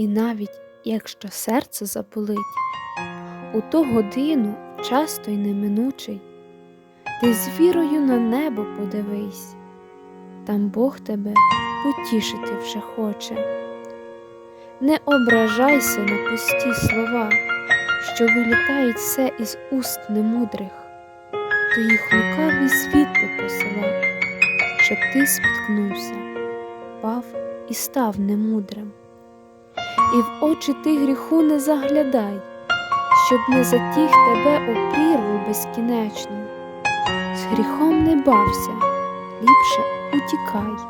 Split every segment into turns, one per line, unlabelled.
І навіть якщо серце заболить, у ту годину часто й неминучий, ти з вірою на небо подивись, там Бог тебе потішити вже хоче. Не ображайся на пусті слова, що вилітають все із уст немудрих, то їх лукавий світ би посилав, щоб ти спіткнувся, пав і став немудрим. І в очі ти гріху не заглядай, щоб не затіг тебе у прірву безкінечну. З гріхом не бався, ліпше утікай,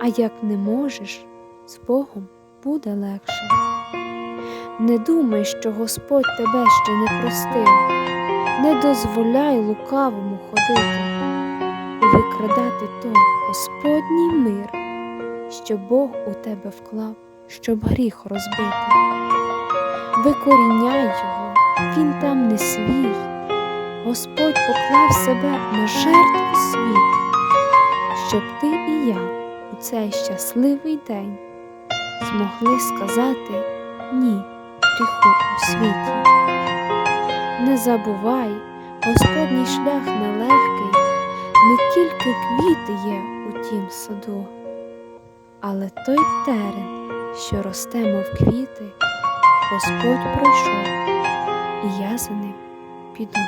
а як не можеш, з Богом буде легше. Не думай, що Господь тебе ще не простив, не дозволяй лукавому ходити і викрадати той Господній мир, що Бог у тебе вклав, щоб гріх розбити. Викоріняй його, він там не свій. Господь поклав себе на жертву світу, щоб ти і я у цей щасливий день змогли сказати ні гріху у світі. Не забувай, Господній шлях нелегкий, не тільки квіти є у тім саду, але той терен, що росте, мов квіти, Господь пройшов, і я за ним піду.